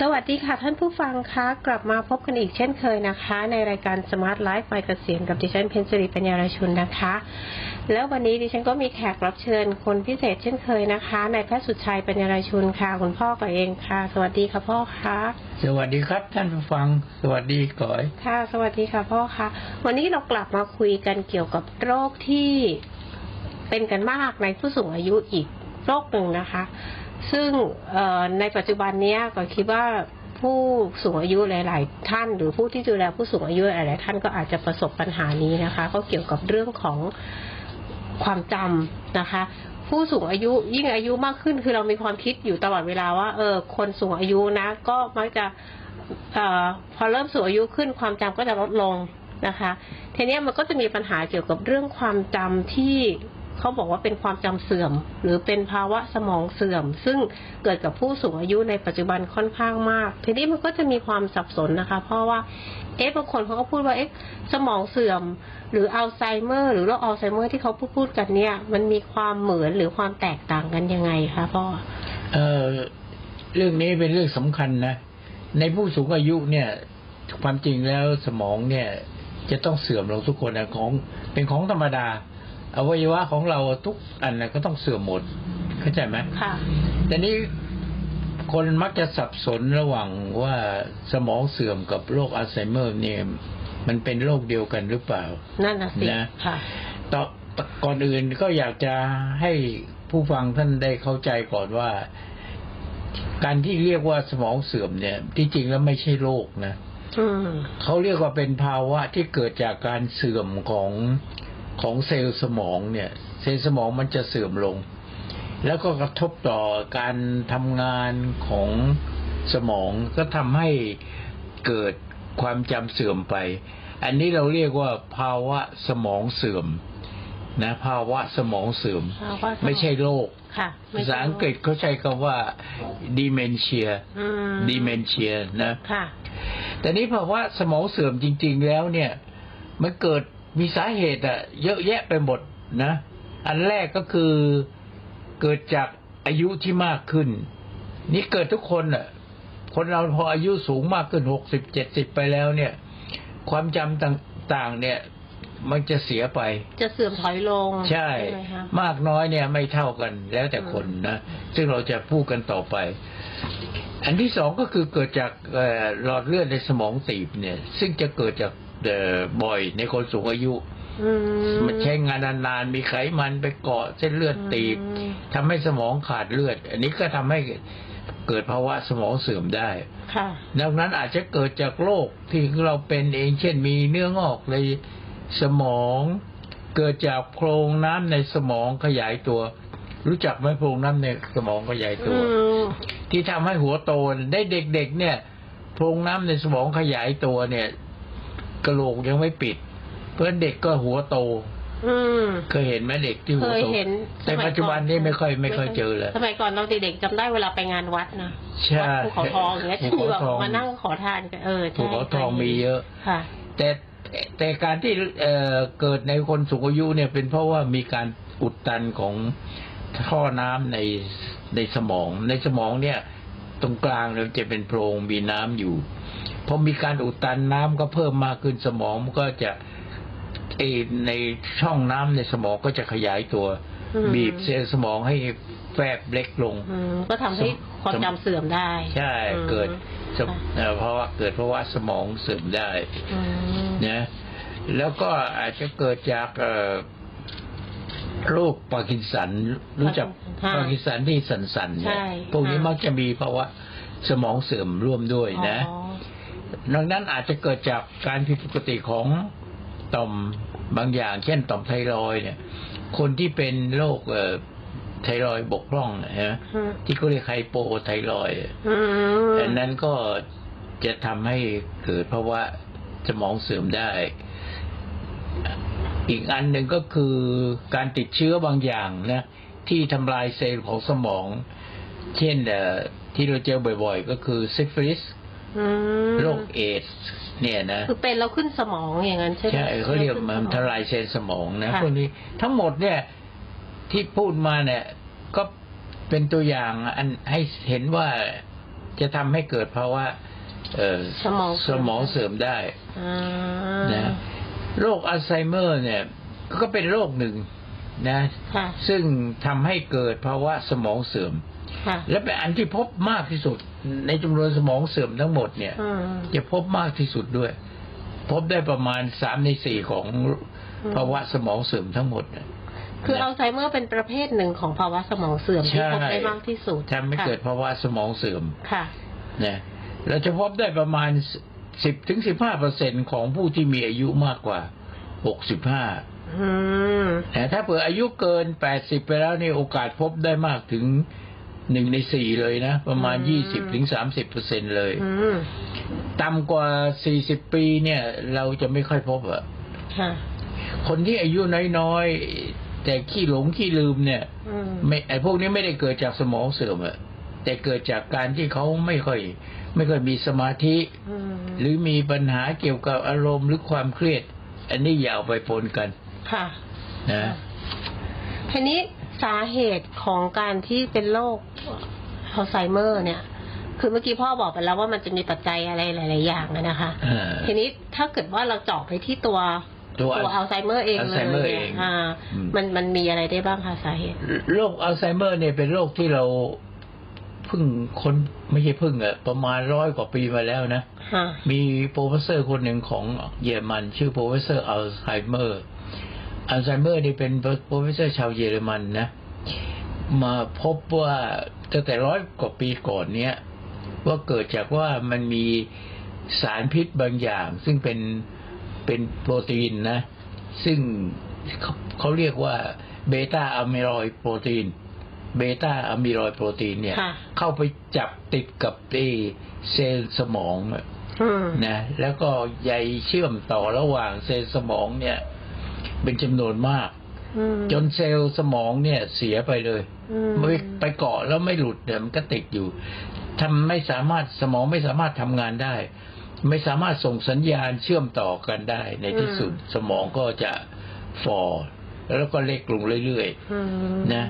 สวัสดีค่ะท่านผู้ฟังคะกลับมาพบกันอีกเช่นเคยนะคะ ในรายการ Smart Life ไปเกษียณกับดิฉันเพนสิริปัญญารชุนนะคะ แล้ววันนี้ดิฉันก็มีแขกรับเชิญคนพิเศษเช่นเคยนะคะนายแพทย์สุดชัยปัญญารชุนค่ะคุณพ่อกับเองค่ะ สวัสดีค่ะพ่อคะสวัสดีครับท่านผู้ฟัง สวัสดีก่อยค่ะ สวัสดีค่ะพ่อคะวันนี้เรากลับมาคุยกันเกี่ยวกับโรคที่เป็นกันมากในผู้สูงอายุอีกโรคหนึ่งนะคะ ซึ่งในปัจจุบันนี้ก็คิดว่าผู้สูงอายุหลาย ๆ ท่าน หรือผู้ที่ดูแลผู้สูงอายุหลาย ๆ ท่านก็อาจจะประสบปัญหานี้นะคะ ก็เกี่ยวกับเรื่องของความจำนะคะ ผู้สูงอายุยิ่งอายุมากขึ้นคือเรามีความคิดอยู่ตลอดเวลาว่า เออ คนสูงอายุนะ ก็มักจะออพอเริ่มสูงอายุขึ้นความจำก็จะลดลงนะคะทีนี้มันก็จะมีปัญหาเกี่ยวกับเรื่องความจำที่ เขาบอกว่าเป็นความจำเสื่อม หรือเป็นภาวะสมองเสื่อม ซึ่งเกิดกับผู้สูงอายุในปัจจุบันค่อนข้างมาก ทีนี้มันก็จะมีความสับสนนะคะ เพราะว่าเอ๊ะบางคนเขาก็พูดว่าเอ๊ะสมองเสื่อม หรืออัลไซเมอร์ หรือโรคอัลไซเมอร์ที่เขาพูดพูดกันเนี่ย มันมีความเหมือนหรือความแตกต่างกันยังไงคะพ่อเอ่อเรื่องนี้เป็นเรื่องสำคัญนะ ในผู้สูงอายุเนี่ย ความจริงแล้วสมองเนี่ยจะต้องเสื่อมลงทุกคนนะของเป็นของธรรมดา อวัยวะของเราทุกอันนะก็ต้องเสื่อมหมดเข้าใจไหมค่ะ แต่นี้คนมักจะสับสนระหว่างว่าสมองเสื่อมกับโรคอัลไซเมอร์เนี่ยมันเป็นโรคเดียวกันหรือเปล่า นั่นน่ะสินะค่ะต่อก่อนอื่นก็อยากจะให้ผู้ฟังท่านได้เข้าใจก่อนว่า การที่เรียกว่าสมองเสื่อมเนี่ย ที่จริงแล้วไม่ใช่โรคนะอืมเขาเรียกว่าเป็นภาวะที่เกิดจากการเสื่อมของ ของเซลล์สมองเนี่ยเซลล์สมองมันจะเสื่อมลง แล้วก็กระทบต่อการทำงานของสมองก็ทำให้เกิดความจำเสื่อมไป อันนี้เราเรียกว่าภาวะสมองเสื่อมนะภาวะสมองเสื่อมภาวะสมองไม่ใช่โรคค่ะไม่ภาใช่ษาอังกฤษเขาใช้คำว่า dementia อืม dementia นะค่ะแต่นี้ภาวะสมองเสื่อมจริง ๆ แล้วเนี่ย มันเกิด มีสาเหตุอะเยอะแยะไปหมดนะ อันแรกก็คือเกิดจากอายุที่มากขึ้น นี่เกิดทุกคนอะคนเราพออายุสูงมากขึ้นหกสิบเจ็ดสิบไปแล้วเนี่ย ความจำต่างๆเนี่ยมันจะเสียไป จะเสื่อมถอยลง ใช่ไหมคะมากน้อยเนี่ยไม่เท่ากันแล้วแต่คนนะ ซึ่งเราจะพูดกันต่อไป อันที่สองก็คือเกิดจากเอ่อหลอดเลือดในสมองตีบเนี่ย ซึ่งจะเกิดจากเอ่อ บ่อยในคนสูงอายุอืมมันใช้งานนานๆ มีไขมันไปเกาะเส้นเลือดตีบอืมทำให้สมองขาดเลือด อันนี้ก็ทำให้เกิดภาวะสมองเสื่อมได้ค่ะดังนั้นอาจจะเกิดจากโรคที่เราเป็นเองเช่นมีเนื้องอกในสมอง เกิดจากโพรงน้ำในสมองขยายตัว รู้จักไหมโพรงน้ำในสมองขยายตัวอืมที่ทำให้หัวโตได้เด็ก ๆ เนี่ยโพรงน้ำในสมองขยายตัวเนี่ย กระโหลกยังไม่ปิด เพื่อนเด็กก็หัวโตอืม เคยเห็นไหมเด็กที่หัเควยโตเห็นแต่สมัยปัจจุบันนี้ไม่ค่อยไม่ค่อยเจอเลย สมัยก่อนเราเด็กๆจำได้เวลาไปงานวัดนะใช่วัดภูเขาทองอย่างเงี้ยภูคือเขาแบบทอง มานั่งขอทานกันเออใช่ภูเขาทองมีเยอะ ค่ะ แต่แต่การที่เอ่อเกิดในคนสูงอายุเนี่ยเป็นเพราะว่ามีการอุดตันของท่อน้ำในในสมอง ในสมองเนี่ย ตรงกลางเนี่ยจะเป็นโพรงมีน้ำอยู่ พอมีการอุดตันน้ำก็เพิ่มมากขึ้นสมองมันก็จะเออในช่องน้ำในสมองก็จะขยายตัวอืมบีบเซลล์สมองให้แฟบเล็กลงอืมก็ทำให้ความจำเสื่อมได้ ใช่อืมเกิดสมค่ะเอ่อเพราะว่าเกิดเพราะว่าสมองเสื่อมได้อืมนะแล้วก็อาจจะเกิดจากเอ่อโรคปาร์กินสัน รู้จักค่ะปาร์กินสันที่สันๆเนี่ยใช่พวกนี้ค่ะมักจะมีภาวะสมองเสื่อมร่วมด้วยนะอ๋อ ดังนั้นอาจจะเกิดจากการผิดปกติของต่อมบางอย่าง เช่นต่อมไทรอยด์เนี่ย คนที่เป็นโรคเอ่อไทรอยด์บกพร่องนะฮะอืมที่เขาเรียกไฮโปไทรอยด์อืมอันนั้นก็จะทำให้เกิดภาวะสมองเสื่อมได้ อีกอันหนึ่งก็คือการติดเชื้อบางอย่างนะที่ทำลายเซลล์ของสมอง เช่นเอ่อที่เราเจอบ่อยๆ ก็คือซิฟิลิสอืม โรคเอดส์เนี่ยนะคือเป็นแล้วขึ้นสมองอย่างนั้นใช่ไหมใช่เขาเรียกมันขึ้สมองทำลายเซลล์สมองนะค่ะพวกนี้ทั้งหมดเนี่ยที่พูดมาเนี่ย ก็เป็นตัวอย่างอันให้เห็นว่าจะทำให้เกิดภาวะเอ่อสมองสมองเสื่อมได้อ่านะโรคอัลไซเมอร์ เนี่ย ก็เป็นโรคหนึ่งนะค่ะซึ่งทำให้เกิดภาวะสมองเสื่อม ค่ะและเป็นอันที่พบมากที่สุด ในจำนวนสมองเสื่อมทั้งหมดเนี่ย อืม จะพบมากที่สุดด้วย พบได้ประมาณสามในสี่ของอืม ภาวะสมองเสื่อมทั้งหมดน่ะ คือนะอัลไซเมอร์เป็นประเภทหนึ่งของภาวะสมองเสื่อมที่ใช่ พบได้มากที่สุดทำให้เกิดภาวะสมองเสื่อมค่ะ นะเราจะพบได้ประมาณสิบถึงสิบห้าเปอร์เซ็นของผู้ที่มีอายุมากกว่าหกสิบห้า อืม แต่ถ้าเผื่ออายุเกินแปดสิบไปแล้วนี่โอกาสพบได้มากถึง หนึ่งในสี่เลยนะ ประมาณอืมยี่สิบถึงสามสิบเปอร์เซ็นเลยอืมต่ำกว่าสี่สิบปีเนี่ย เราจะไม่ค่อยพบอะค่ะคนที่อายุน้อยๆ แต่ขี้หลงขี้ลืมเนี่ยอืมไม่ไอพวกนี้ไม่ได้เกิดจากสมองเสื่อมอะแต่เกิดจากการที่เขาไม่ค่อย ไม่ค่อยมีสมาธิอืมหรือมีปัญหาเกี่ยวกับอารมณ์หรือความเครียด อันนี้อย่าเอาไปปนกัน ค่ะ นะทีนี้ สาเหตุของการที่เป็นโรคอัลไซเมอร์ เนี่ย คือเมื่อกี้พ่อบอกไปแล้วว่ามันจะมีปัจจัยอะไรหลาย ๆ อย่างอะนะคะเออทีนี้ถ้าเกิดว่าเราเจาะไปที่ตัวตัวตัวอัลไซเมอร์เองเลยอัลไซเมอร์เนี่ยเองอ่าอืมมันมันมีอะไรได้บ้างคะสาเหตุโรคอัลไซเมอร์ เนี่ยเป็นโรคที่เราเพิ่งคนไม่ใช่เพิ่งอะประมาณร้อยกว่าปีมาแล้วนะค่ะมีโปรเฟสเซอร์คนหนึ่งของเยอรมัน ชื่อโปรเฟสเซอร์อัลไซเมอร์ อัลไซเมอร์นี่เป็นโปรเฟสเซอร์ชาวเยอรมันนะ มาพบว่าตั้งแต่ร้อยกว่าปีก่อนเนี้ยว่าเกิดจากว่ามันมีสารพิษบางอย่าง ซึ่งเป็นเป็นโปรตีนนะ ซึ่งเขาเขาเรียกว่าเบต้าอะมิลอยโปรตีนเบต้าอะมิลอยโปรตีนเนี่ยค่ะเข้าไปจับติดกับไอ้เซลล์สมองอะอืมนะแล้วก็ใยเชื่อมต่อระหว่างเซลล์สมองเนี่ย เป็นจำนวนมากอืมจนเซลล์สมองเนี่ยเสียไปเลยอืมไม่ไปเกาะแล้วไม่หลุดเนี่ยมันก็ติดอยู่ทำไม่สามารถสมองไม่สามารถทำงานได้ ไม่สามารถส่งสัญญาณเชื่อมต่อกันได้ ในที่สุดสมองก็จะฟอแล้วก็เล็กลงเรื่อยอืมๆนะ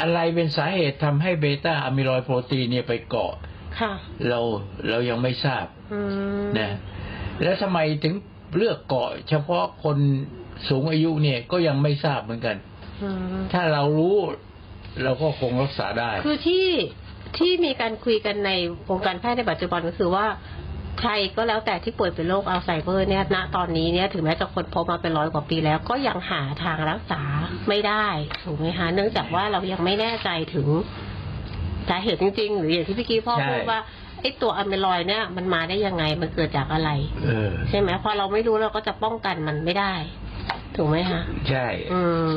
อะไรเป็นสาเหตุทำให้เบต้าอะมิลอยโปรตีนเนี่ยไปเกาะค่ะเราเรายังไม่ทราบอืมนะแล้วทำไมถึง เลือกเกาะเฉพาะคนสูงอายุเนี่ยก็ยังไม่ทราบเหมือนกันอืมถ้าเรารู้เราก็คงรักษาได้ คือที่ที่มีการคุยกันในวงการแพทย์ในปัจจุบันก็คือว่าใครก็แล้วแต่ที่ป่วยเป็นโรคอัลไซเมอร์เนี่ยณตอนนี้เนี่ยถึงแม้จะคนพบมาเป็นร้อยกว่าปีแล้ว ก็ยังหาทางรักษาไม่ได้ถูกไหมคะเนื่องจากว่าเรายังไม่แน่ใจถึงสาเหตุจริง ๆ หรืออย่างที่พี่กี้พ่อใช่พูดว่า ไอ้ตัวอะมิลอยด์เนี่ยมันมาได้ยังไงมันเกิดจากอะไรเออใช่ไหมพอเราไม่รู้เราก็จะป้องกันมันไม่ได้ ถูกไหมคะใช่ อืม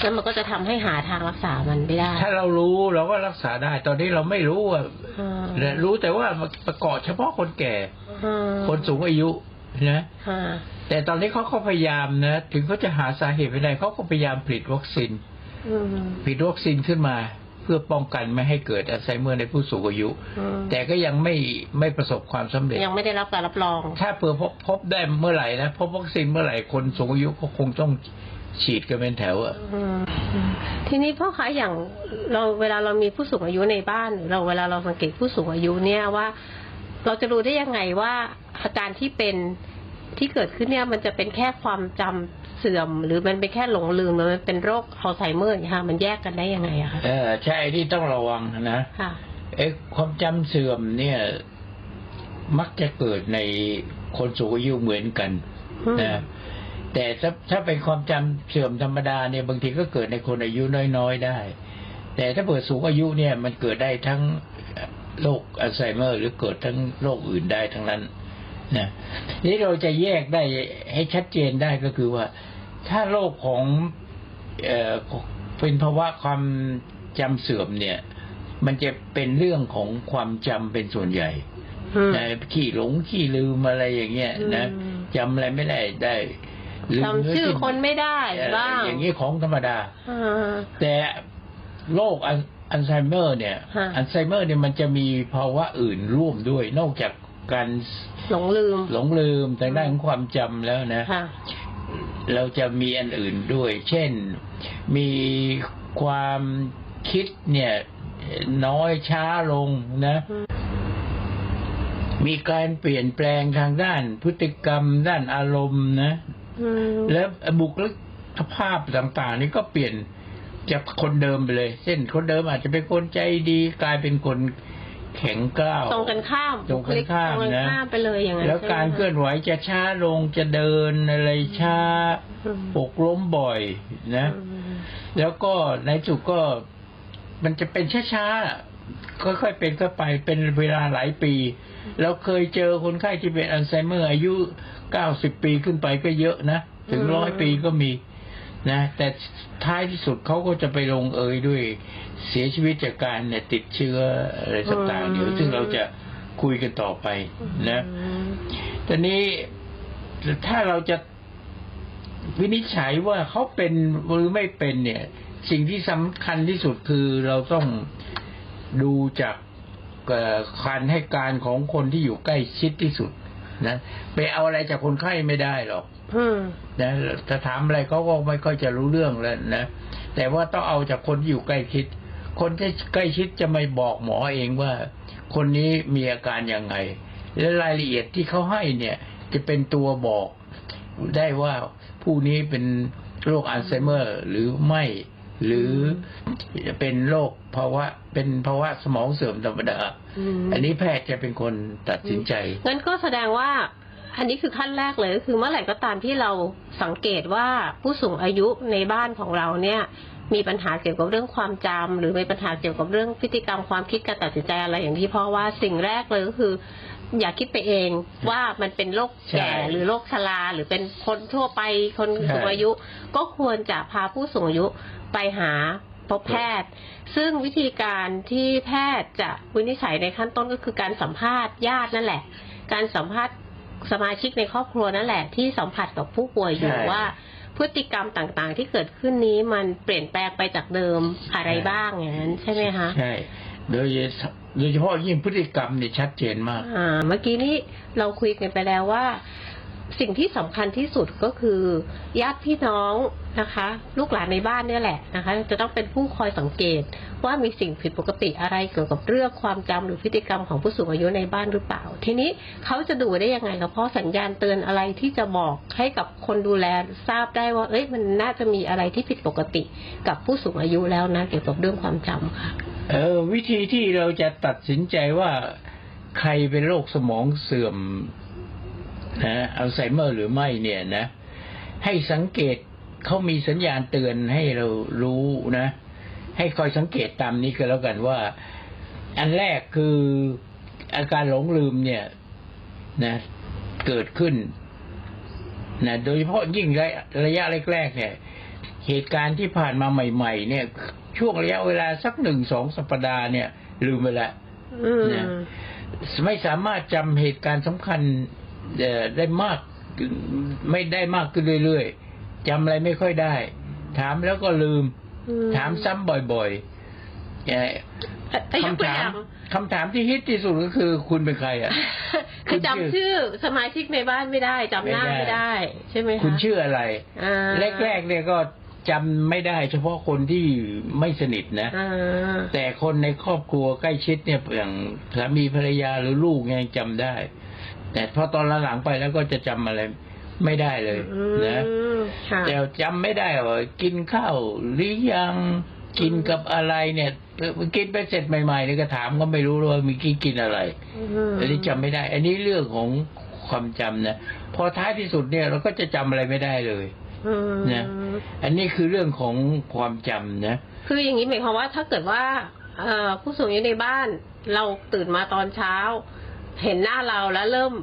แล้วมันก็จะทำให้หาทางรักษามันไม่ได้ ถ้าเรารู้เราก็รักษาได้ ตอนนี้เราไม่รู้อะอืมและรู้แต่ว่ามันประกอบเฉพาะคนแก่อืมคนสูงอายุนะค่ะแต่ตอนนี้เขาก็พยายามนะ ถึงเขาจะหาสาเหตุไม่ได้เขาก็พยายามผลิตวัคซีนอืมผลิตวัคซีนขึ้นมา เพื่อป้องกันไม่ให้เกิดอัลไซเมอร์ในผู้สูงอายุ อืมแต่ก็ยังไม่ไม่ประสบความสำเร็จ ยังไม่ได้รับการรับรอง ถ้าเผื่อพบพบได้เมื่อไหร่นะพบวัคซีนเมื่อไหร่คนสูงอายุก็คงต้องฉีดกันเป็นแถวอะ อืมทีนี้พ่อคะอย่างเราเวลาเรามีผู้สูงอายุในบ้านหรือเราเวลาเราสังเกตผู้สูงอายุเนี่ยว่า เราจะรู้ได้ยังไงว่าอาการที่เป็นที่เกิดขึ้นเนี่ยมันจะเป็นแค่ความจำเสื่อม หรือมันเป็นแค่หลงลืมหรือมันเป็นโรคอัลไซเมอร์อย่างเงี้ยค่ะมันแยกกันได้ยังไงอะคะเออใช่ที่ต้องระวังนะค่ะเอ๊ะความจำเสื่อมเนี่ย มักจะเกิดในคนสูงอายุเหมือนกันอืมนะแต่ถ้าถ้าเป็นความจำเสื่อมธรรมดาเนี่ยบางทีก็เกิดในคนอายุน้อยๆได้ แต่ถ้าเปิดสูงอายุเนี่ย มันเกิดได้ทั้งโรคอัลไซเมอร์หรือเกิดทั้งโรคอื่นได้ทั้งนั้นนะนี่เราจะแยกได้ให้ชัดเจนได้ก็คือว่า ถ้าโรคของเอ่อเป็นภาวะความจำเสื่อมเนี่ย มันจะเป็นเรื่องของความจำเป็นส่วนใหญ่อืมนะขี้หลงขี้ลืมอะไรอย่างเงี้ยนะอืมจำอะไรไม่ได้ได้ลืมจำชื่อคนไม่ได้เอ่อบ้างอย่างนี้ของธรรมดาอ่าแต่โรคอัลอัลไซเมอร์ เนี่ยฮะอัลไซเมอร์เนี่ยมันจะมีภาวะอื่นร่วมด้วย นอกจากการหลงลืม หลงลืมทางด้านของความจำแล้วนะค่ะ เราจะมีอันอื่นด้วย เช่นมีความคิดเนี่ยน้อยช้าลงนะอืมมีการเปลี่ยนแปลงทางด้านพฤติกรรมด้านอารมณ์นะอืมและบุคลิกภาพต่าง ๆ นี่ก็เปลี่ยนจากคนเดิมไปเลย เช่นคนเดิมอาจจะเป็นคนใจดี กลายเป็นคน แข็งกร้าวตรงกันข้ามตรงกันข้ามตรงกันนะข้ามไปเลยอย่างนั้นแล้วใช่ไหมการเคลื่อนไหวจะช้าลงจะเดินอะไรช้าอืมปกล้มบ่อยนะอืมแล้วก็ในสุดก็มันจะเป็นช้าๆค่อยๆเป็นก็ไปเป็นเวลาหลายปี เราเคยเจอคนไข้ที่เป็นอัลไซเมอร์อายุเก้าสิบปีขึ้นไปก็เยอะนะ ถึงร้อยปีก็มี นะแต่ท้ายที่สุดเขาก็จะไปลงเอยด้วยเสียชีวิตจากการเนี่ยติดเชื้ออะไรต่างๆเดี๋ยวซึ่งเราจะคุยกันต่อไปนะอืมตอนนี้ถ้าเราจะวินิจฉัยว่าเขาเป็นหรือไม่เป็นเนี่ย สิ่งที่สำคัญที่สุดคือเราต้องดูจากเอ่อการให้การของคนที่อยู่ใกล้ชิดที่สุด นะไปเอาอะไรจากคนไข้ไม่ได้หรอกอืมนะจะถามอะไรเขาก็ไม่ค่อยจะรู้เรื่องแล้วนะแต่ว่าต้องเอาจากคนที่อยู่ใกล้ชิด คนที่ใกล้ชิดจะไม่บอกหมอเองว่า คนนี้มีอาการยังไง และรายละเอียดที่เขาให้เนี่ย จะเป็นตัวบอกได้ว่าผู้นี้เป็นโรคอัลไซเมอร์หรือไม่ หรือเป็นโรคภาวะเป็นภาวะสมองเสื่อมธรรมดาอืมอันนี้แพทย์จะเป็นคนตัดสินใจงั้นก็แสดงว่าอันนี้คือขั้นแรกเลยก็คือเมื่อไหร่ก็ตามที่เราสังเกตว่าผู้สูงอายุในบ้านของเราเนี่ย มีปัญหาเกี่ยวกับเรื่องความจำหรือมีปัญหาเกี่ยวกับเรื่องพฤติกรรมความคิดการตัดสินใจอะไรอย่างที่พ่อว่าสิ่งแรกเลยก็คือ อย่าคิดไปเองว่ามันเป็นโรคแก่ใช่หรือโรคชราหรือเป็นคนทั่วไปคนใช่สูงอายุ ก็ควรจะพาผู้สูงอายุไปหาพบแพทย์ ซึ่งวิธีการที่แพทย์จะวินิจฉัยในขั้นต้นก็คือการสัมภาษณ์ญาตินั่นแหละ การสัมภาษณ์สมาชิกในครอบครัวนั่นแหละ ที่สัมผัสกับผู้ป่วยอยู่ใช่ว่าพฤติกรรมต่างๆ ที่เกิดขึ้นนี้มันเปลี่ยนแปลงไปจากเดิมอะไรบ้างอย่างนั้นใช่ไหมคะใช่ โดยโดยเฉพาะยิ่งพฤติกรรมเนี่ยชัดเจนมาก อ่า เมื่อกี้นี้เราคุยกันไปแล้วว่า สิ่งที่สำคัญที่สุดก็คือญาติพี่น้องนะคะ ลูกหลานในบ้านเนี่ยแหละนะคะ จะต้องเป็นผู้คอยสังเกต ว่ามีสิ่งผิดปกติอะไรเกี่ยวกับเรื่องความจำหรือพฤติกรรมของผู้สูงอายุในบ้านหรือเปล่า ทีนี้เขาจะดูได้ยังไงคะเพราะสัญญาณเตือนอะไรที่จะบอกให้กับคนดูแลทราบได้ว่า เอ้ยมันน่าจะมีอะไรที่ผิดปกติกับผู้สูงอายุแล้วนะเกี่ยวกับเรื่องความจำค่ะเออวิธีที่เราจะตัดสินใจว่าใครเป็นโรคสมองเสื่อม นะอัลไซเมอร์หรือไม่เนี่ยนะให้สังเกตเขามีสัญญาณเตือนให้เรารู้นะ ให้คอยสังเกตตามนี้ก็แล้วกันว่า อันแรกคืออาการหลงลืมเนี่ยนะเกิดขึ้นนะโดยเฉพาะยิ่งระยะระยะแรกๆเนี่ย เหตุการณ์ที่ผ่านมาใหม่ ๆ เนี่ย ช่วงระยะเวลาสักหนึ่งสองสัปดาห์เนี่ย ลืมไปละอืมเนี่ยไม่สามารถจำเหตุการณ์สำคัญเอ่อ ได้มากไม่ได้มากขึ้นเรื่อยๆจำอะไรไม่ค่อยได้ ถามแล้วก็ลืมอืถามซ้ำบ่อยๆเอ่อเอ่อยกตัวคำอถามย่างคำถามที่ฮิตที่สุดก็คือคุณเป็นใครอะคือจำชื่อสมาชิกในบ้านไม่ได้จำหน้าไม่ไม่ได้ได้ ใช่ไหมคะคุณชื่ออะไรอ่าแรกๆเนี่ยก็จำไม่ได้เฉพาะคนที่ไม่สนิทนะอ่าแต่คนในครอบครัวใกล้ชิดเนี่ยอย่างสามีภรรยาหรือลูกเนี่ยยังจำได้ แต่พอตอนหลังๆไปแล้วก็จะจำอะไรไม่ได้เลยนะอืมค่ะแต่จำไม่ได้ว่ากินข้าวหรือยังกินกับอะไรเนี่ยกินไปเสร็จใหม่ๆเนี่ยก็ถามก็ไม่รู้เลยว่ามีกินกินอะไรมอันนี้จำไม่ได้ อันนี้เรื่องของความจำนะ พอท้ายที่สุดเนี่ยเราก็จะจำอะไรไม่ได้เลย อืมนะ อันนี้คือเรื่องของความจำนะ คืออย่างนี้หมายความว่าถ้าเกิดว่าเอ่อผู้สูงอายุในบ้าน เราตื่นมาตอนเช้า เห็นหน้าเราแล้วเริ่ม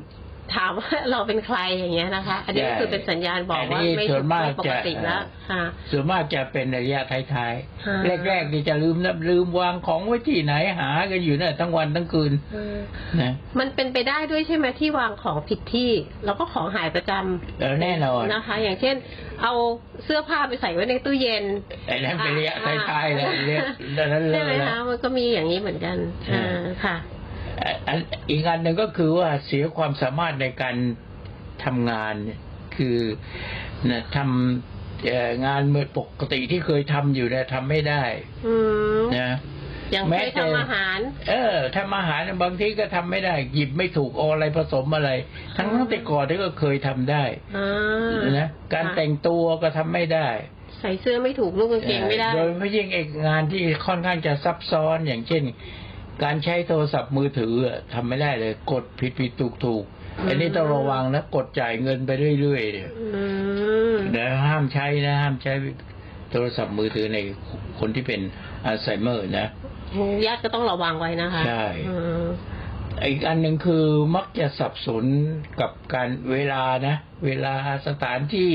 ถามว่าเราเป็นใครอย่างเงี้ยนะคะ อันนี้ใช่คือเป็นสัญญาณบอกว่าอันนี้ไม่ส่ถูวนกมากไม่ปกติจะแล้วค่ะส่วนมากจะเป็นระยะท้ายอ่าๆแรกๆนี่จะลืมนับลืมวางของไว้ที่ไหนหากันอยู่เนี่ยทั้งวันทั้งคืนอืมนะมันเป็นไปได้ด้วยใช่ไหมที่วางของผิดที่ แล้วก็ของหายประจำเออแน่นอนนะคะ อย่างเช่น เอาเสื้อผ้าไปใส่ไว้ในตู้เย็นไอ้นั้นเป็นระยะอ่าท้ายๆแล้วเรียกดังนั้นเลใช่ไหมยคะมันก็มีอย่างนี้เหมือนกันใช่อ่าค่ะ อันอีกอันหนึ่งก็คือว่าเสียความสามารถในการทำงานเนี่ยคือนะทำเอ่องานเมื่อปกติที่เคยทำอยู่เนี่ยทำไม่ได้อืมนะอย่างแม้เคยแต่ทำอาหาร เออทำอาหารบางทีก็ทำไม่ได้ หยิบไม่ถูกเอาอะไรผสมอะไร ทั้งทั้งแต่ก่อนที่ก็เคยทำได้อ่านะการค่ะแต่งตัวก็ทำไม่ได้ ใส่เสื้อไม่ถูกลูกกางเกงไม่ได้ โดยเฉพาะยิ่งเอกงานที่ค่อนข้างจะซับซ้อนอย่างเช่น การใช้โทรศัพท์มือถืออะทำไม่ได้เลยกดผิดผิดถูกถูกอืมอันนี้ต้องระวังนะกดจ่ายเงินไปเรื่อยๆเนี่ยอืมนะห้ามใช้นะห้ามใช้โทรศัพท์มือถือในคนที่เป็นอัลไซเมอร์นะญาติก็ต้องระวังไว้นะคะใช่อืมอีกอันหนึ่งคือมักจะสับสนกับการเวลานะ เวลาสถานที่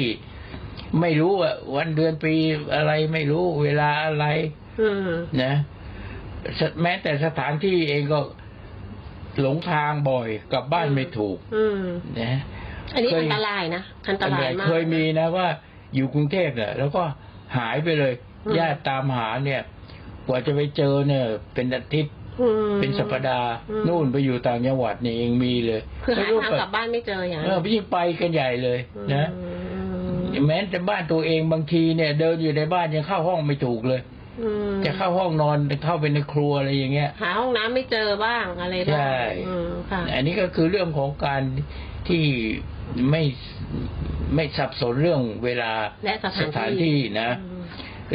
ไม่รู้อะวันเดือนปีอะไรไม่รู้เวลาอะไรอืมนะส แม้แต่สถานที่เองก็หลงทางบ่อยกลับบ้านไม่ถูกอืมนะอันนี้เคยอันตรายนะอันตรายมากเคยมีนะว่า อยู่กรุงเทพเนี่ยแล้วก็หายไปเลยอืมญาติตามหาเนี่ย กว่าจะไปเจอเนี่ย เป็นอาทิตย์อืมเป็นสัปดาห์อืมนู่นไปอยู่ต่างจังหวัดนี่เองมีเลยคือหาไม่รู้ทางไปกลับบ้านไม่เจออย่างเอนั้อนยิ่งไปกันใหญ่เลยนะอืมแม้แต่บ้านตัวเองบางทีเนี่ย เดินอยู่ในบ้านยังเข้าห้องไม่ถูกเลยอืม จะเข้าห้องนอนเข้าไปในครัวอะไรอย่างเงี้ยหาห้องน้ำไม่เจอบ้างอะไรบ้างใช่อืมค่ะอันนี้ก็คือเรื่องของการที่ไม่ไม่สับสนเรื่องเวลาและสถานที่ถานที่นะอืม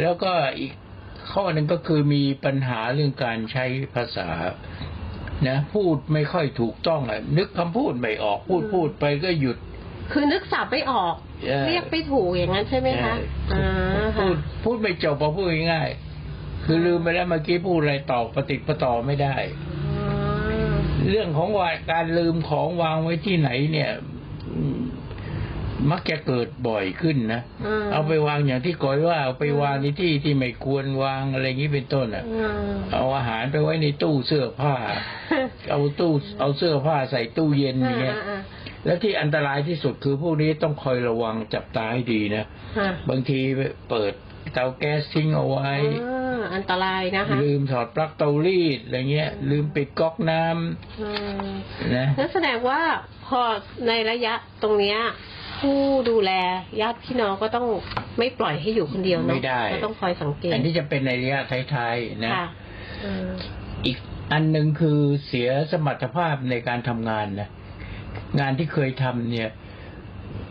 แล้วก็อีกข้อหนึ่งก็คือมีปัญหาเรื่องการใช้ภาษานะพูดไม่ค่อยถูกต้องอะนึกคำพูดไม่ออกพูดพูดไปก็หยุด คือนึกสับไม่ออกเออเรียกไม่ถูกอย่างนั้นใช่ไหมคะเออ่าอพูค่ะดพูดไม่จบพอพูดง่ายๆ คือลืมไปแล้วเมื่อกี้พูดอะไรตอบปฏิดประต่อไม่ได้อืมเรื่องของว่าการลืมของวางไว้ที่ไหนเนี่ยอืมมักจะเกิดบ่อยขึ้นนะมเอาไปวางอย่างที่ก้อยว่าเอาไปวางในที่ที่ไม่ควรวางอะไรอย่างนี้เป็นต้นอะอืมเอาอาหารไปไว้ในตู้เสื้อผ้า เอาตู้เอาเสื้อผ้าใส่ตู้เย็นอย่างเงี้ยอ่าแล้วที่อันตรายที่สุดคือพวกนี้ต้องคอยระวังจับตาให้ดีนะอ่าบางทีเปิด เตาแก๊สทิ้งเอาไว้อ่าอันตรายนะคะ ลืมถอดปลั๊กเตารีดอะไรเงี้ย ลืมปิดก๊อกน้ำอืมนะนั่นแสดงว่าพอในระยะตรงเนี้ยผู้ดูแลญาติพี่น้องก็ต้องไม่ปล่อยให้อยู่คนเดียวเนาะไม่ได้ก็ต้องคอยสังเกต อันนี้จะเป็นในระยะท้ายๆนะค่ะอืมอีกอันหนึ่งคือเสียสมรรถภาพในการทำงานนะงานที่เคยทำเนี่ย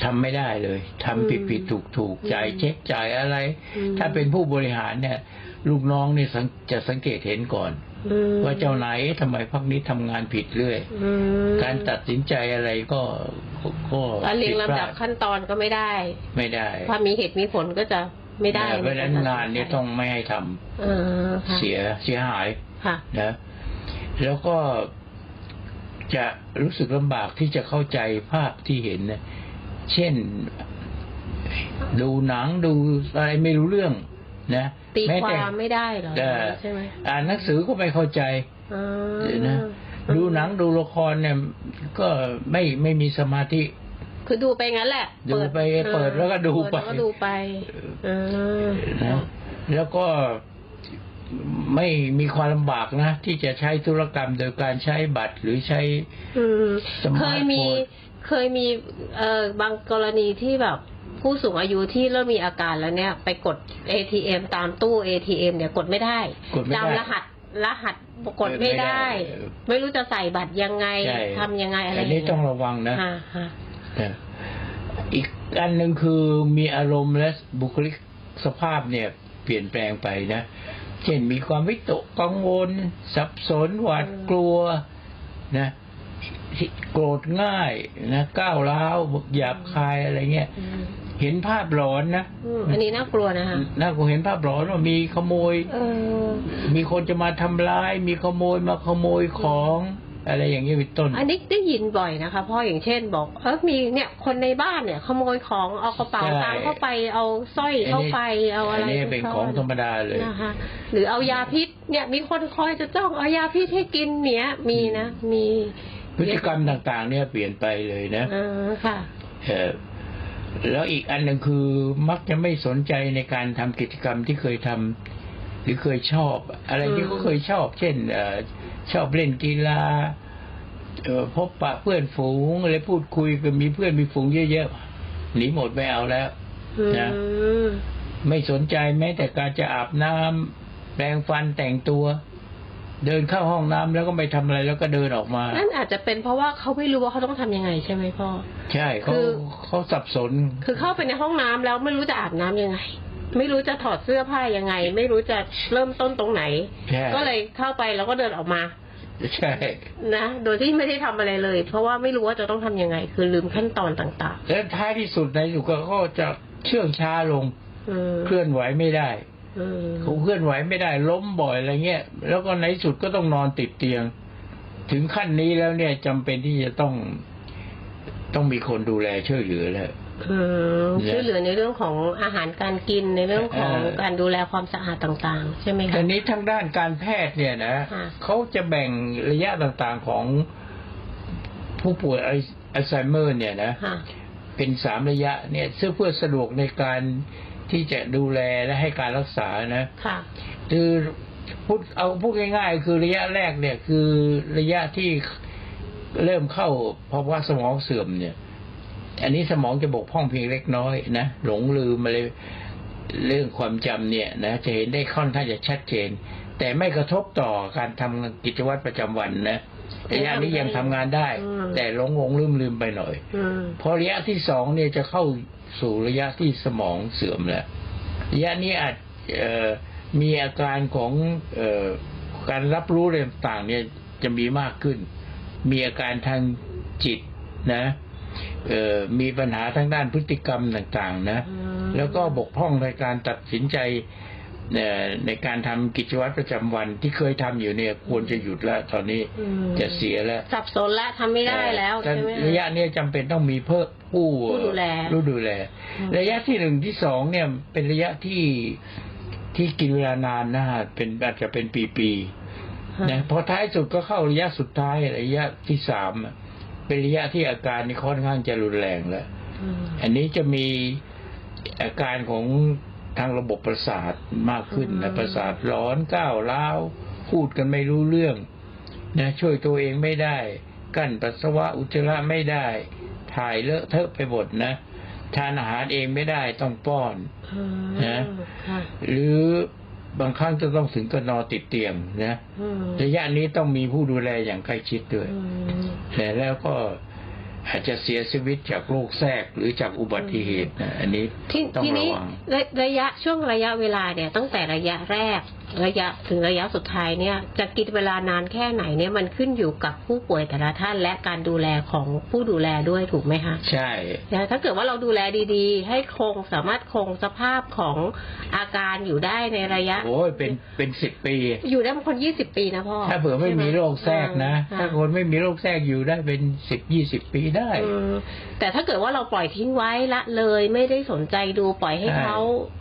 ทำไม่ได้เลยทำผิดผิดถูกถูกจ่ายเช็คจ่ายอะไร ถ้าเป็นผู้บริหารเนี่ย ลูกน้องเนี่ยสังจะสังเกตเห็นก่อนอืมว่าเจ้านายเอ๊ะทำไมพักนี้ทำงานผิดเรื่อยอืมการตัดสินใจอะไรก็ก็การเรียงลำดับผิพาขั้นตอนก็ไม่ได้ ไม่ได้ถ้ามีเหตุมีผลก็จะไม่ได้เพราะฉะนั้นงานเนี่ยต้องไม่ให้ทำเออค่ะเสียเสียหายค่ะนะแล้วก็จะรู้สึกลำบากที่จะเข้าใจภาพที่เห็นนะ เช่น ดูหนังดูอะไรไม่รู้เรื่อง นะตีแม้ควาแต่มไม่ได้เหรอเอ่อใช่ไหมอ่านหนังสือก็ไม่เข้าใจอ่าเดี๋ยวนะดูหนังดูละครเนี่ย ก็ไม่ไม่มีสมาธิ คือดูไปงั้นแหละดูไปเปิดแล้วก็ดูไปเแล้วก็ดูไปอ่านะแล้วก็ไม่มีความลำบากนะ ที่จะใช้ธุรกรรมโดยการใช้บัตรหรือใช้อืมสมาร์ทโฟนเคยมี เคยมีเอ่อบางกรณีที่แบบผู้สูงอายุที่เริ่มมีอาการแล้วเนี่ย ไปกด ATM ตามตู้ ATM เนี่ยกดไม่ได้กดไม่ได้จำรหัสรหัสกดไม่ได้ไม่ได้ ไม่รู้จะใส่บัตรยังไงใช่ทำยังไงอะไรอันนี้ต้องระวังนะฮะฮะนะอีกอันหนึ่งคือมีอารมณ์และบุคลิกสภาพเนี่ย เปลี่ยนแปลงไปนะ เช่นมีความวิตกกังวล สับสนหวาดกลัวนะ โกรธง่ายนะก้าวร้าวหยาบคายอะไรเงี้ยอืมเห็นภาพหลอนนะอืมอันนี้น่ากลัวนะคะน่ากลัวเห็นภาพหลอนว่ามีขโมยเออมีคนจะมาทำร้าย มีขโมยมาขโมยของอะไรอย่างนี้เป็นต้น อันนี้ได้ยินบ่อยนะคะพ่ออย่างเช่นบอกเออมีเนี่ยคนในบ้านเนี่ย ขโมยของเอากระเป๋าใช่ตังค์เข้าไปเอาสร้อยเข้าไปเอาอะไรอันนี้เป็นของธรรมดาเลยนะคะ หรือเอายาพิษเนี่ย มีคนคอยจะจ้องเอายาพิษให้กินเนี้ยมีนะมี พฤติกรรมต่างๆ เนี่ยเปลี่ยนไปเลยนะอ่าค่ะเออแล้วอีกอันหนึ่งคือมักจะไม่สนใจในการทำกิจกรรมที่เคยทำหรือเคยชอบ อะไรที่อืมเขาเคยชอบ เช่นเออชอบเล่นกีฬาเอ่อพบปะเพื่อนฝูงอะไรพูดคุยกันมีเพื่อนมีฝูงเยอะๆหนีหมดไม่เอาแล้วอืนะมไม่สนใจแม้แต่การจะอาบน้ำแปรงฟันแต่งตัว เดินเข้าห้องน้ำแล้วก็ไม่ทำอะไรแล้วก็เดินออกมา นั่นอาจจะเป็นเพราะว่าเขาไม่รู้ว่าเขาต้องทำยังไงใช่ไหมพ่อ ใช่เขาคือ เขาสับสน คือเข้าไปในห้องน้ำแล้วไม่รู้จะอาบน้ำยังไง ไม่รู้จะถอดเสื้อผ้ายังไง ไม่รู้จะเริ่มต้นตรงไหน ใช่ ก็เลยเข้าไปแล้วก็เดินออกมา ใช่ นะ โดยที่ไม่ได้ทำอะไรเลย เพราะว่าไม่รู้ว่าจะต้องทำยังไง คือลืมขั้นตอนต่างและท้ายที่สุดในสุดก็จะเชื่องช้าลง ๆ อืมเคลื่อนไหวไม่ได้ อืมเขาเคลื่อนไหวไม่ได้ล้มบ่อยอะไรเงี้ยแล้วก็ในที่สุดก็ต้องนอนติดเตียง ถึงขั้นนี้แล้วเนี่ยจำเป็นที่จะต้องต้องมีคนดูแลช่วยเหลือแล้วอืมช่วยเหลือในเรื่องของอาหารการกินในเรื่องของเออการดูแลความสะอาดต่างๆ ใช่ไหมทีคะนี้ทางด้านการแพทย์เนี่ยนะค่ะเขาจะแบ่งระยะต่างๆของผู้ป่วยอัลอัลไซเมอร์ เนี่ยนะค่ะเป็นสามระยะเนี่ยซึ่งเพื่อสะดวกในการ ที่จะดูแลและให้การรักษานะค่ะคือพูดเอาพูดง่ายๆ คือระยะแรกเนี่ย คือระยะที่เริ่มเข้าภาวะสมองเสื่อมเนี่ย อันนี้สมองจะบกพร่องเพียงเล็กน้อยนะหลงลืมอะไรเรื่องความจำเนี่ยนะจะเห็นได้ค่อนข้างจะชัดเจน แต่ไม่กระทบต่อการทำกิจวัตรประจำวันนะระยะนี้ยังทำงานได้อืมแต่หลงหลงลืมลืมไปหน่อยอืมพอระยะที่สองเนี่ยจะเข้า สู่ระยะที่สมองเสื่อมแล้วระยะนี้อาจเอ่อมีอาการของเออการรับรู้อะไรต่างๆเนี่ยจะมีมากขึ้น มีอาการทางจิตนะเอ่อมีปัญหาทางด้านพฤติกรรมต่างๆนะอืมแล้วก็บกพร่องในการตัดสินใจเอ่อในการทำกิจวัตรประจำวันที่เคยทำอยู่เนี่ยควรจะหยุดแล้วตอนนี้อืมจะเสียแล้ว สับสนและทำไม่ได้แล้วแต่ใช่ไหมระยะเนี้ยจำเป็นต้องมีเพิ่ม ผู้ผู้ดูแลผู้ดูแลอืมระยะที่หนึ่งที่สองเนี่ยเป็นระยะที่ที่กินเวลานานนะฮะเป็นอาจจะเป็นปีๆนะพอท้ายสุดก็เข้าระยะสุดท้ายระยะที่สามอะเป็นระยะที่อาการนี่ค่อนข้างจะรุนแรงแล้วอืมอันนี้จะมีอาการของทางระบบประสาทมากขึ้นนะประสาทร้อนก้าวร้าวพูดกันไม่รู้เรื่องนะช่วยตัวเองไม่ได้ กั้นปัสสาวะอุจจาระไม่ได้ ถ่ายเลอะเทอะไปหมดนะทานอาหารเองไม่ได้ต้องป้อนอืมนะค่ะหรือบางครั้งจะต้องถึงกับนอนติดเตียงนะอืมระยะนี้ต้องมีผู้ดูแลอย่างใกล้ชิดด้วยอืมแต่แล้วก็อาจจะเสียชีวิตจากโรคแทรกหรือจากอุบัติเหตุนะอันนี้ทีต้องทีระนี้วังระระยะช่วงระยะเวลาเนี่ยตั้งแต่ระยะแรก ระยะถึงระยะสุดท้ายเนี่ยจะกินเวลานานแค่ไหนเนี่ยมันขึ้นอยู่กับผู้ป่วยแต่ละท่าน และการดูแลของผู้ดูแลด้วยถูกไหมคะใช่นะถ้าเกิดว่าเราดูแลดีๆ ให้คงสามารถคงสภาพของอาการอยู่ได้ในระยะโอ้ยเป็นเป็นสิบปี อยู่ได้บางคนยี่สิบปีนะพ่อถ้าเผื่อไม่มีโรคแทรกนะอ่ถ้าคนไม่มีโรคแทรกอยู่ได้เป็นสิบยี่สิบปีได้อืมแต่ถ้าเกิดว่าเราปล่อยทิ้งไว้ละเลยไม่ได้สนใจดูปล่อยให้ใช่เขาเอ่อ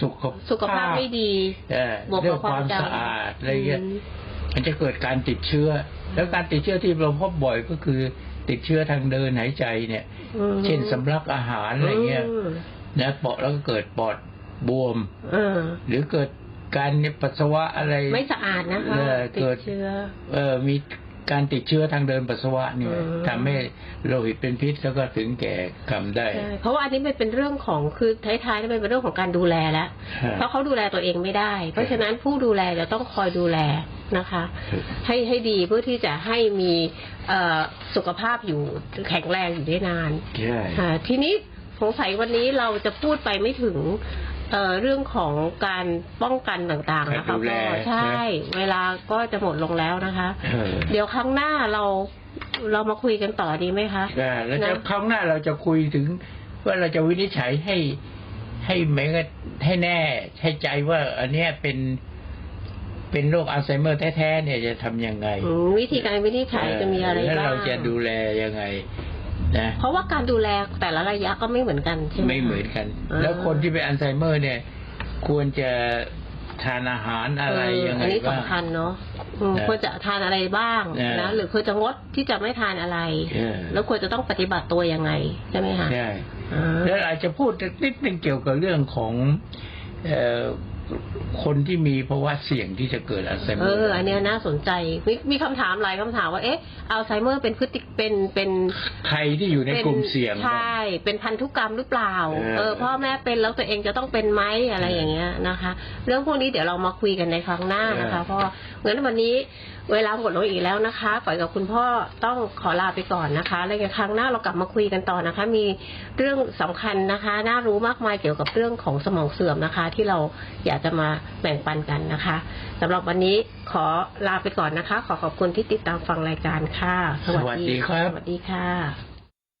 สุขสุขภาพไม่ดีเออบวกกับเรื่องความความจำสะอาดอะไรเงี้ยอืมมันจะเกิดการติดเชื้อ แล้วการติดเชื้อที่เราพบบ่อยก็คือ ติดเชื้อทางเดินหายใจเนี่ยอืมเช่นสำลักอาหารอะไรเงี้ยมนะปอดแล้วก็เกิดปอดบวมเออหรือเกิดการปัสสาวะอะไรไม่สะอาดนะคะเออติเกิดดเชื้อ เออมี การติดเชื้อทางเดินปัสสาวะเนี่ยอืมทำให้โลหิตเป็นพิษแล้วก็ถึงแก่กรรมได้ใช่เพราะว่าอันนี้มันเป็นเรื่องของคือท้ายๆนี่มันเป็นเรื่องของการดูแลแล้วฮะเพราะเขาดูแลตัวเองไม่ได้ เพราะฉะนั้นผู้ดูแลจะต้องคอยดูแลนะคะ ให้ให้ดีเพื่อที่จะให้มีเอ่อสุขภาพอยู่แข็งแรงอยู่ได้นานใช่ค่ะทีนี้สงสัยวันนี้เราจะพูดไปไม่ถึง เอ่อเรื่องของการป้องกันต่างๆนะคะการดูแลพ่อใช่ เวลาก็จะหมดลงแล้วนะคะ เออ เดี๋ยวครั้งหน้าเราเรามาคุยกันต่อดีไหมคะได้แล้วจะนะ ครั้งหน้าเราจะคุยถึง ว่าเราจะวินิจฉัยให้ให้แม้ก็ให้แน่ให้ใจว่า อันเนี้ยเป็นเป็นโรคอัลไซเมอร์แท้ๆเนี่ยจะทำยังไงอืมวิธีการวินิจฉัยจะมีอะไรแล้วบ้างเราจะดูแลยังไง นะเพราะว่าการดูแลแต่ละระยะก็ไม่เหมือนกันใช่ไหมคะไม่เหมือนกันอ่าแล้วคนที่เป็นอัลไซเมอร์เนี่ย ควรจะทานอาหารอะไรเยังไงอันนี้บ้างสำคัญเนาะอืมนะควรจะทานอะไรบ้างนะนะหรือควรจะงดที่จะไม่ทานอะไรเออแล้วควรจะต้องปฏิบัติตัวยังไงใช่ไหมคะใช่อ่าแล้วอาจจะพูดนิดนึงเกี่ยวกับเรื่องของเอ่อ คนที่มีภาวะเสี่ยงที่จะเกิดอัลไซเมเออร์ออันเนี้ยน่าสนใจมีมีคำถามหลายคำถามว่าเอ๊ะอัลไซเมอร์เป็นพฤติเป็นเป็นใครที่อยู่ในกลุ่มเสี่ยง ใช่เป็นพันธุกรรมหรือเปล่า เออเออพ่อแม่เป็นแล้วตัวเองจะต้องเป็นไหมอะไรอย่างเงี้ยนะคะ เรื่องพวกนี้เดี๋ยวเรามาคุยกันในครั้งหน้านะคะเพราะงั้นวันนี้ เวลาหมดลงอีกแล้วนะคะฝ่ายกับคุณพ่อต้องขอลาไปก่อนนะคะ แล้วในครั้งหน้าเรากลับมาคุยกันต่อนะคะ มีเรื่องสำคัญนะคะ น่ารู้มากมายเกี่ยวกับเรื่องของสมองเสื่อมนะคะ ที่เราอยากจะมาแบ่งปันกันนะคะสำหรับวันนี้ขอลาไปก่อนนะคะ ขอขอบคุณที่ติดตามฟังรายการค่ะ สวัสดีครับสวัสดีค่ะ